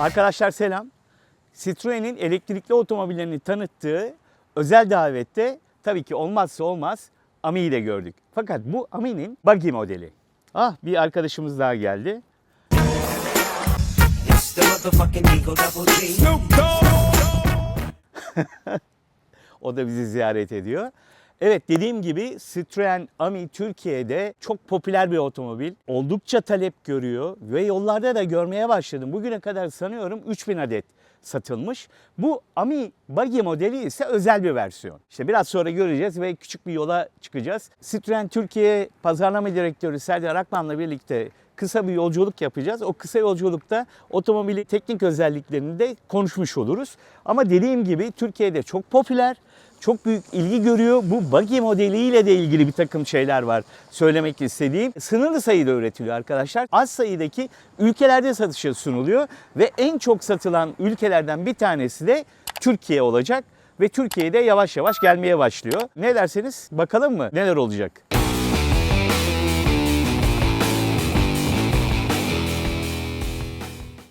Arkadaşlar selam. Citroen'in elektrikli otomobillerini tanıttığı özel davette tabii ki olmazsa olmaz Ami'yi de gördük. Fakat bu Ami'nin buggy modeli. Ah bir arkadaşımız daha geldi. O da bizi ziyaret ediyor. Evet dediğim gibi Citroen Ami Türkiye'de çok popüler bir otomobil. Oldukça talep görüyor ve yollarda da görmeye başladım. Bugüne kadar sanıyorum 3000 adet satılmış. Bu Ami Buggy modeli ise özel bir versiyon. İşte biraz sonra göreceğiz ve küçük bir yola çıkacağız. Citroen Türkiye Pazarlama Direktörü Serdar Akman'la birlikte kısa bir yolculuk yapacağız. O kısa yolculukta otomobili teknik özelliklerini de konuşmuş oluruz. Ama dediğim gibi Türkiye'de çok popüler, çok büyük ilgi görüyor. Bu buggy modeliyle de ilgili bir takım şeyler var söylemek istediğim. Sınırlı sayıda üretiliyor arkadaşlar. Az sayıdaki ülkelerde satışa sunuluyor ve en çok satılan ülkelerden bir tanesi de Türkiye olacak ve Türkiye'de yavaş yavaş gelmeye başlıyor. Ne derseniz bakalım mı neler olacak?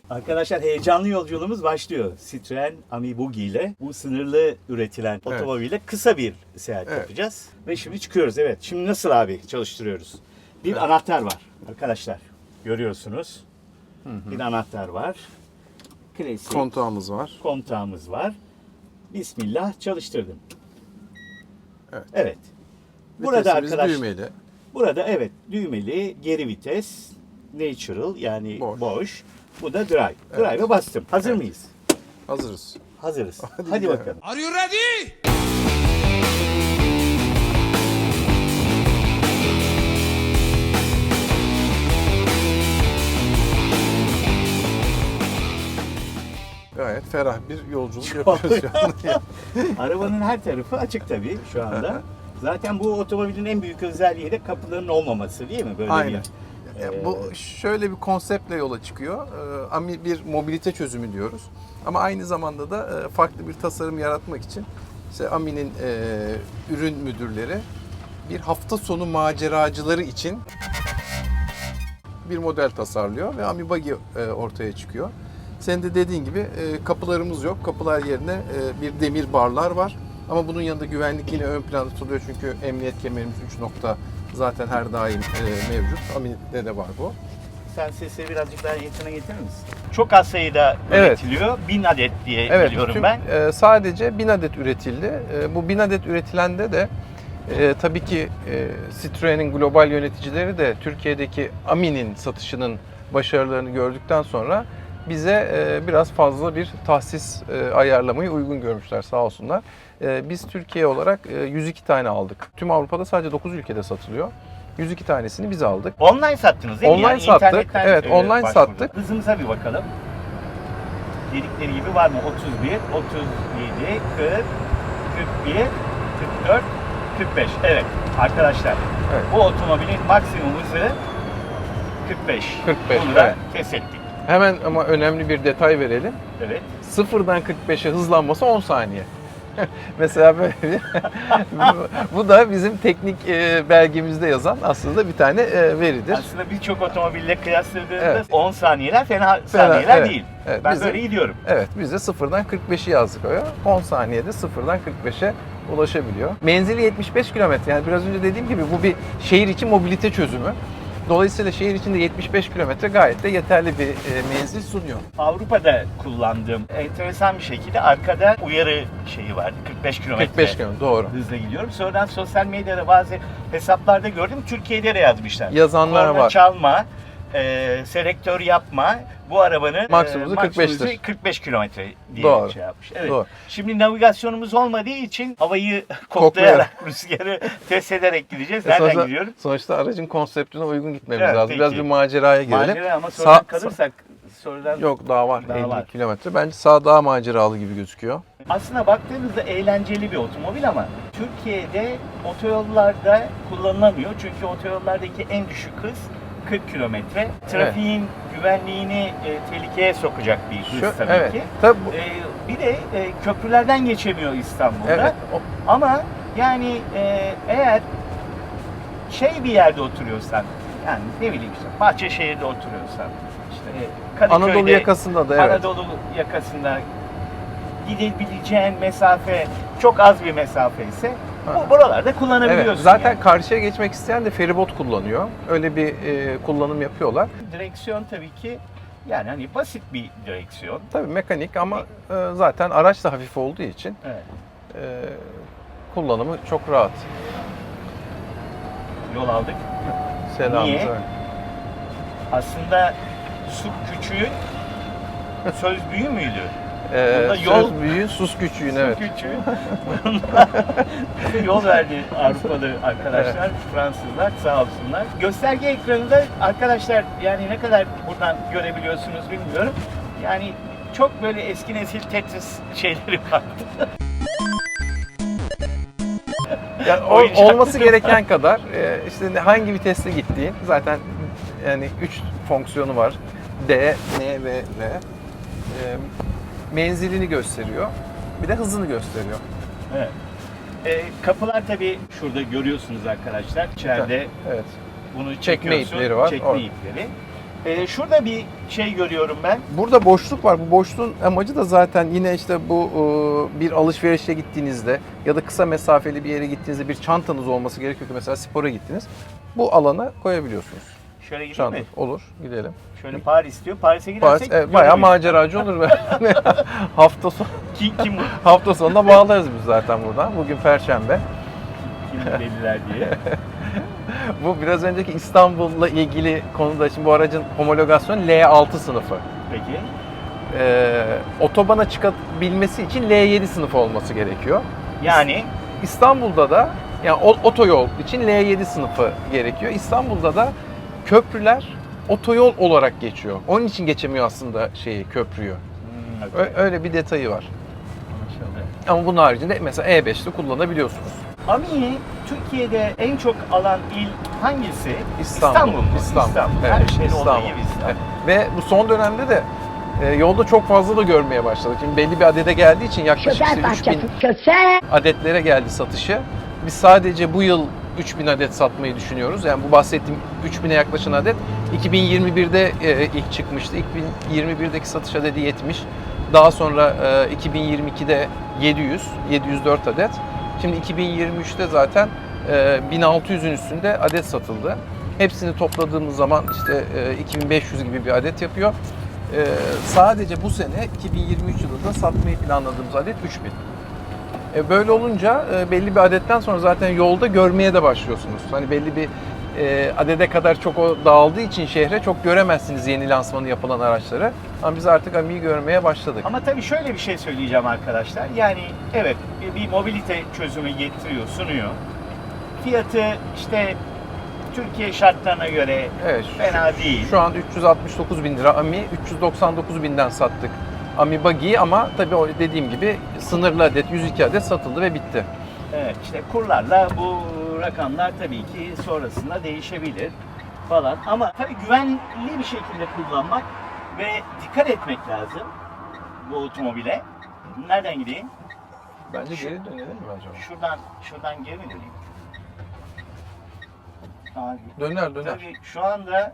Arkadaşlar heyecanlı yolculuğumuz başlıyor. Citroen Ami Buggy ile bu sınırlı üretilen otomobille kısa bir seyahat Evet. yapacağız. Ve şimdi çıkıyoruz. Evet. Şimdi nasıl abi çalıştırıyoruz? Bir anahtar var arkadaşlar. Görüyorsunuz. Bir anahtar var. Klasik Kontağımız var. kontağımız var. Bismillah çalıştırdım. Evet. Evet. Burada Vitesimiz arkadaş düğmeli. Burada evet düğmeli geri vites natural yani boş. Boş. Bu da drive. Evet. Drive'a bastım. Hazır Evet. mıyız? Hazırız. Hazırız. Hadi, Hadi gidelim. bakalım. Are you ready? Gayet ferah bir yolculuk yapıyoruz şu anda. Arabanın her tarafı açık tabii şu anda. Zaten bu otomobilin en büyük özelliği de kapıların olmaması değil mi? Böyle Aynen. bir Ya bu şöyle bir konseptle yola çıkıyor. Ee, Ami bir mobilite çözümü diyoruz. Ama aynı zamanda da e, farklı bir tasarım yaratmak için işte Amin'in e, ürün müdürleri bir hafta sonu maceracıları için bir model tasarlıyor ve Ami Buggy e, ortaya çıkıyor. Senin de dediğin gibi kapılarımız yok. Kapılar yerine bir demir barlar var. Ama bunun yanında güvenlik yine ön planda tutuluyor çünkü emniyet kemerimiz 3 nokta zaten her daim e, mevcut. Amin'de de var bu. Sen sesi birazcık daha yakına getirir misin? Çok az sayıda Evet. üretiliyor. Bin adet diye biliyorum tüm- ben. e, sadece 1000 adet üretildi. E, bu 1000 adet üretilende de e, tabii ki e, Citroen'in global yöneticileri de Türkiye'deki Amin'in satışının başarılarını gördükten sonra bize e, biraz fazla bir tahsis e, ayarlamayı uygun görmüşler sağ olsunlar. E, biz Türkiye olarak e, 102 tane aldık. Tüm Avrupa'da sadece 9 ülkede satılıyor. 102 tanesini biz aldık. Online sattınız değil mi? Online sattık. internetten, Evet, online başvurdunuz. sattık. Hızımıza bir bakalım. Dedikleri gibi var mı? 31, 37, 40, 41, 44, 45. Evet arkadaşlar Evet. bu otomobilin maksimum hızı 45. 45, Bunu da evet. test ettik. Hemen ama önemli bir detay verelim. Evet. Sıfırdan 45'e hızlanması 10 saniye. Mesela böyle bir, bu da bizim teknik e, belgemizde yazan aslında bir tane e, veridir. Aslında birçok otomobille kıyasladığında Evet. 10 saniyeler fena saniyeler evet. değil. Evet, ben bizim- böyle gidiyorum. Evet biz de sıfırdan 45'i yazdık oraya. 10 saniyede sıfırdan 45'e ulaşabiliyor. Menzili 75 kilometre. Yani biraz önce dediğim gibi bu bir şehir içi mobilite çözümü. Dolayısıyla şehir içinde 75 kilometre gayet de yeterli bir e, menzil sunuyor. Avrupa'da kullandığım enteresan bir şekilde arkada uyarı şeyi vardı. 45 kilometre. 45 kilometre doğru. hızla gidiyorum. Sonradan sosyal medyada bazı hesaplarda gördüm. Türkiye'de de yazmışlar. Yazanlar Korna var. çalma, e, selektör yapma. Bu arabanın Maksimum e, hızı maksimum 45'tir. hızı 45 kilometre diye Doğru. şey yapmış. Evet. Doğru. Şimdi navigasyonumuz olmadığı için havayı koklayarak, rüzgarı test ederek gideceğiz. E, Nereden sonuçta, gidiyorum? sonuçta aracın konseptine uygun gitmemiz Evet, lazım. Biraz peki. bir maceraya girelim. Macera ama sonra kalırsak sonradan Yok daha var. Daha 50 var. kilometre. Bence sağ daha maceralı gibi gözüküyor. Aslında baktığınızda eğlenceli bir otomobil ama Türkiye'de otoyollarda kullanılamıyor. Çünkü otoyollardaki en düşük hız 40 kilometre. Trafiğin güvenliğini e, tehlikeye sokacak bir hız Şu, tabii evet. ki. Tabii bu, E, bir de e, köprülerden geçemiyor İstanbul'da. evet. o- Ama yani e, eğer şey bir yerde oturuyorsan yani ne bileyim işte Bahçeşehir'de oturuyorsan işte Ee, Kadıköy'de, Anadolu yakasında da evet. Anadolu yakasında gidebileceğin mesafe çok az bir mesafe ise bu buralarda kullanabiliyorsun. Evet, zaten yani. karşıya geçmek isteyen de feribot kullanıyor. Öyle bir e, kullanım yapıyorlar. Direksiyon tabii ki yani hani basit bir direksiyon. Tabii mekanik ama e, zaten araç da hafif olduğu için Evet. e, kullanımı çok rahat. Yol aldık. Selam. Niye? Aslında su küçüğün söz büyü müydü? Ee, Bunda söz yol- büyüğün, sus küçüğün evet. küçüğün. Bize yol verdi Avrupalı arkadaşlar, Fransızlar sağ olsunlar. Gösterge ekranında arkadaşlar yani ne kadar buradan görebiliyorsunuz bilmiyorum. Yani çok böyle eski nesil Tetris şeyleri vardı. Yani o- Oyuncak. olması gereken kadar e, işte ne- hangi viteste gittiğin zaten yani 3 fonksiyonu var. D, N ve V. E, menzilini gösteriyor. Bir de hızını gösteriyor. Evet. Ee, kapılar tabii şurada görüyorsunuz arkadaşlar. İçeride Evet. bunu Çekme ipleri var. Çekme ipleri. Ee, şurada bir şey görüyorum ben. Burada boşluk var. Bu boşluğun amacı da zaten yine işte bu e, bir alışverişe gittiğinizde ya da kısa mesafeli bir yere gittiğinizde bir çantanız olması gerekiyor ki mesela spora gittiniz. Bu alana koyabiliyorsunuz. Şöyle gideyim Çanta. mi? Olur. Gidelim. Şöyle Paris diyor. Paris'e gidersek Paris, evet, bayağı maceracı olur be. hafta sonu Kim, kim bu? hafta sonuna bağlarız biz zaten buradan. Bugün perşembe. Kim belirler diye. Bu biraz önceki İstanbul'la ilgili konuda şimdi bu aracın homologasyonu L6 sınıfı. Peki. Ee, otobana çıkabilmesi için L7 sınıfı olması gerekiyor. Yani İstanbul'da da yani o- otoyol için L7 sınıfı gerekiyor. İstanbul'da da köprüler otoyol olarak geçiyor. Onun için geçemiyor aslında şeyi köprüyü. Ö- öyle bir detayı var. Ama bunun haricinde mesela E5'te kullanabiliyorsunuz. Ami'yi Türkiye'de en çok alan il hangisi? İstanbul. mu? İstanbul. Her Evet, şeyde olduğu İstanbul. gibi İstanbul. Evet. Ve bu son dönemde de e, yolda çok fazla da görmeye başladık. Şimdi belli bir adede geldiği için yaklaşık Köşe işte 3000 parçası köşe. adetlere geldi satışı. Biz sadece bu yıl 3000 adet satmayı düşünüyoruz. Yani bu bahsettiğim 3000'e yaklaşan adet 2021'de e, ilk çıkmıştı. 2021'deki satış adedi 70. Daha sonra e, 2022'de 700, 704 adet. Şimdi 2023'te zaten e, 1600'ün üstünde adet satıldı. Hepsini topladığımız zaman işte e, 2500 gibi bir adet yapıyor. E, sadece bu sene 2023 yılında satmayı planladığımız adet 3000. E, Böyle olunca e, belli bir adetten sonra zaten yolda görmeye de başlıyorsunuz. Hani belli bir e, adede kadar çok o dağıldığı için şehre çok göremezsiniz yeni lansmanı yapılan araçları. Ama biz artık Ami'yi görmeye başladık. Ama tabii şöyle bir şey söyleyeceğim arkadaşlar. Yani evet bir, bir mobilite çözümü getiriyor, sunuyor. Fiyatı işte Türkiye şartlarına göre Evet, fena değil. Şu an 369 bin lira Ami, 399 binden sattık Ami Buggy'yi ama tabii o dediğim gibi sınırlı adet 102 adet satıldı ve bitti. Evet işte kurlarla bu rakamlar tabii ki sonrasında değişebilir falan. Ama tabii güvenli bir şekilde kullanmak ve dikkat etmek lazım bu otomobile. Nereden gideyim? Bence geri dönelim mi acaba? Şuradan şuradan geri mi döneyim? Abi, Döner döner. tabii şu anda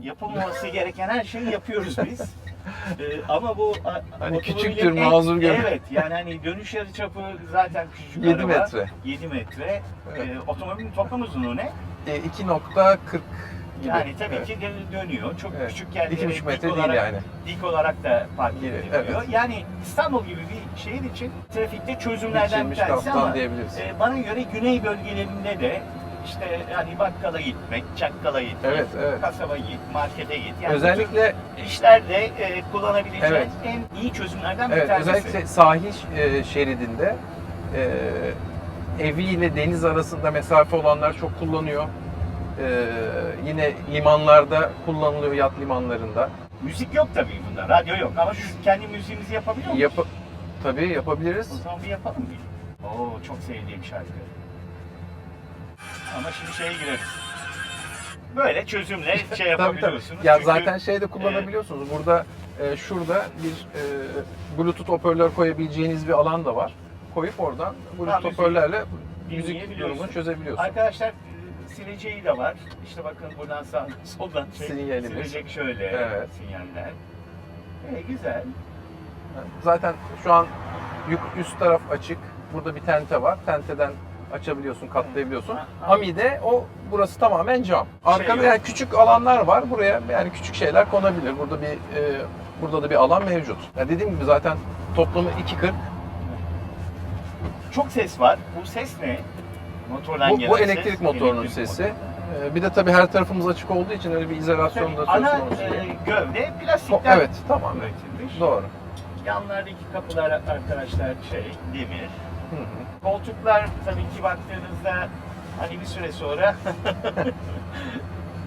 yapılmaması gereken her şeyi yapıyoruz biz. Ee, ama bu a- Hani otomobilin küçüktür, en- mazur gör. Evet yani hani dönüş yarıçapı zaten küçük 7 araba. metre. 7 metre. Evet. Ee, otomobilin toplam uzunluğu ne? E, 2.40 gibi. Yani tabii Evet. ki dö- dönüyor. Çok Evet. küçük yerlere İki buçuk dik metre değil olarak, yani. dik olarak da park Gibi, ediliyor. evet. Yani İstanbul gibi bir şehir için trafikte çözümlerden bir Biçilmiş tanesi kaftan ama diyebiliriz. e, bana göre güney bölgelerinde de işte hani bakkala gitmek, çakkala gitmek, Evet, evet. kasaba git, markete git. Yani Özellikle işlerde e, kullanabileceğin Evet. en iyi çözümlerden bir evet tanesi. özellikle sahil e, şeridinde e, eviyle deniz arasında mesafe olanlar çok kullanıyor. E, yine limanlarda kullanılıyor yat limanlarında. Müzik yok tabii bunda, radyo yok ama biz kendi müziğimizi yapabiliyor muyuz? Yap tabii O yapabiliriz. zaman bir yapalım mı? Oo çok sevdiğim şarkı. Ama şimdi şeye gireriz. Böyle çözümle şey Tabii tabii. yapabiliyorsunuz. Ya Çünkü- zaten şey de kullanabiliyorsunuz. Burada e, şurada bir e, Bluetooth hoparlör koyabileceğiniz bir alan da var. Koyup oradan Bluetooth müziği hoparlörle müzik durumunu çözebiliyorsunuz. Arkadaşlar sileceği de var. İşte bakın buradan sağdan soldan şey, Sinyalimiz. silecek şöyle Evet. sinyaller. E, güzel. Zaten şu an yük, üst taraf açık. Burada bir tente var. Tenteden açabiliyorsun, katlayabiliyorsun. Ha, Ami'de o burası tamamen cam. Arkada yok. yani küçük alanlar var. Buraya yani küçük şeyler konabilir. Burada bir e, burada da bir alan mevcut. Ya dediğim gibi zaten toplamı 2.40. Çok ses var. Bu ses ne? Motordan Bu, gelen bu ses. elektrik motorunun Elektrik sesi. motoru. E, bir de tabii her tarafımız açık olduğu için öyle bir izolasyon da söz ana konusu değil. e, gövde plastikten Evet, tamam. üretilmiş. Doğru. Yanlardaki kapılar arkadaşlar şey demir. Hı hı. Koltuklar tabii ki baktığınızda hani bir süre sonra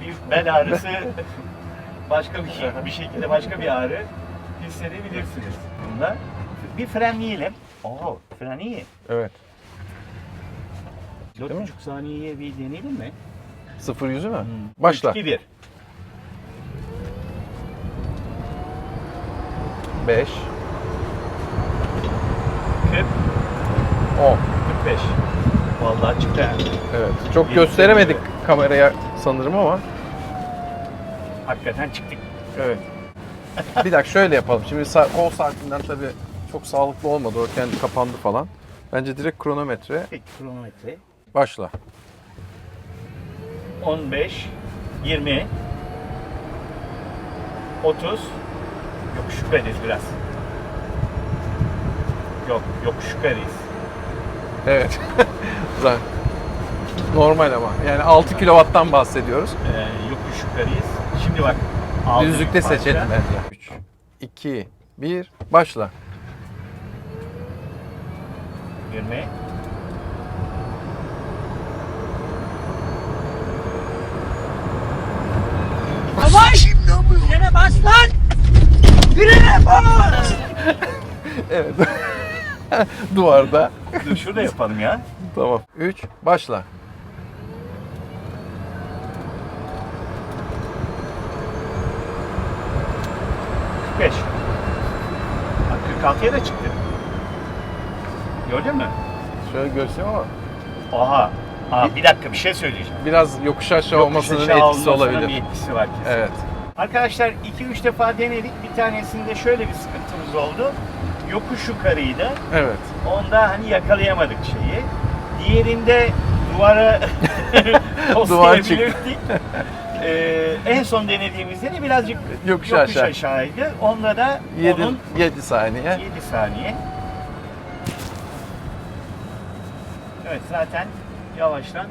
bir bel ağrısı başka bir şey bir şekilde başka bir ağrı hissedebilirsiniz bunda. Bir frenleyelim. Oo, fren iyi. Evet. 4,5 saniyeye bir deneyelim mi? Sıfır yüzü mü? Hmm. Başla. 3, 2, 1. 5, 40, 10. 45. Vallahi çıktı. ha. Evet. Çok gösteremedik kameraya sanırım ama. Hakikaten çıktık. Evet. bir dakika şöyle yapalım. Şimdi kol saatinden tabii çok sağlıklı olmadı. O kendi kapandı falan. Bence direkt kronometre. Peki kronometre. Başla. 15, 20, 30. Yokuş yukarıyız biraz. Yok, yokuş yukarıyız. Evet. Normal ama. Yani 6 kW'tan bahsediyoruz. Ee, yokuş yukarıyız. Şimdi bak. aldık Düzlükte parça. seçelim bence. 3, 2, 1, başla. 20. Evet. Duvarda. Dur şurada yapalım ya. Tamam. 3, başla. Beş. Bak 46'ya da çıktı. Gördün mü? Şöyle göstereyim ama Aha. Aa, bir dakika bir şey söyleyeceğim. biraz yokuş aşağı olmasının aşağı etkisi olmasının olabilir. Bir etkisi var kesin. Evet. Arkadaşlar 2-3 defa denedik. Bir tanesinde şöyle bir sıkıntımız oldu. Yokuş yukarıydı. Evet. Onda hani yakalayamadık şeyi. Diğerinde duvara Duvar toslayabilirdik. Ee, en son denediğimizde de birazcık Yokuş yokuş aşağı. aşağıydı. Onda da 7, onun 7 saniye. 7 saniye. Evet zaten yavaştan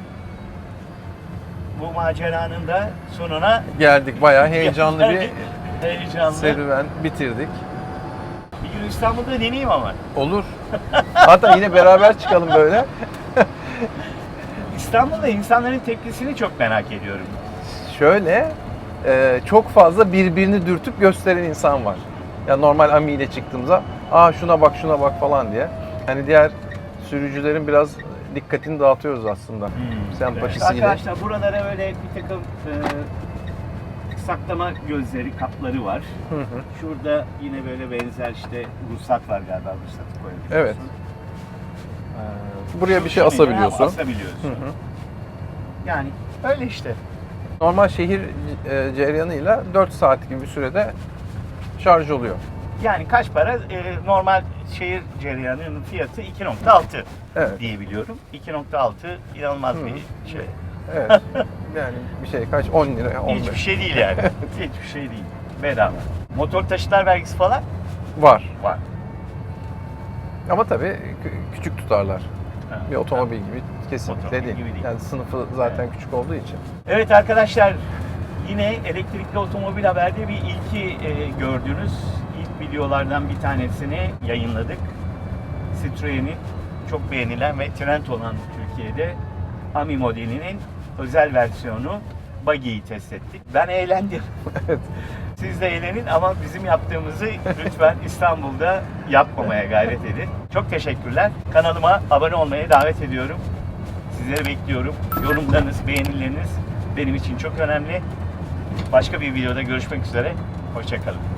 bu maceranın da sonuna Geldik. Bayağı heyecanlı bir heyecanlı. serüven bitirdik. İstanbul'da deneyeyim ama. Olur. Hatta yine beraber çıkalım böyle. İstanbul'da insanların tepkisini çok merak ediyorum. Şöyle e, çok fazla birbirini dürtüp gösteren insan var. Ya normal Ami ile çıktığımızda aa şuna bak şuna bak falan diye. Hani diğer sürücülerin biraz dikkatini dağıtıyoruz aslında. Sempatisiyle. Arkadaşlar buralara öyle bir takım e, saklama gözleri, kapları var. Hı hı. Şurada yine böyle benzer işte ruhsat var galiba ruhsatı koyabiliyorsun. Evet. Ee, Buraya bir şey asabiliyorsun. Asabiliyorsun. Hı hı. Yani öyle işte. Normal şehir e, cereyanıyla 4 saat gibi bir sürede şarj oluyor. Yani kaç para? Ee, normal şehir cereyanının fiyatı 2.6 Evet. diye biliyorum. 2.6 inanılmaz Hı. bir şey. Evet. yani bir şey kaç 10 lira 15 Hiçbir şey değil yani. Hiçbir şey değil. Bedava. Motor taşıtlar vergisi falan var. var. Ama tabii kü- küçük tutarlar. Ha. Bir otomobil gibi kesinlikle Otomobil değil. gibi değil. Yani sınıfı zaten küçük olduğu için. Evet arkadaşlar yine elektrikli otomobil haberde bir ilki e, gördünüz. İlk videolardan bir tanesini yayınladık. Citroen'in çok beğenilen ve trend olan Türkiye'de Ami modelinin özel versiyonu Buggy'yi test ettik. Ben eğlendim. Evet. Siz de eğlenin ama bizim yaptığımızı lütfen İstanbul'da yapmamaya gayret edin. Çok teşekkürler. Kanalıma abone olmaya davet ediyorum. Sizleri bekliyorum. Yorumlarınız, beğenileriniz benim için çok önemli. Başka bir videoda görüşmek üzere. Hoşçakalın.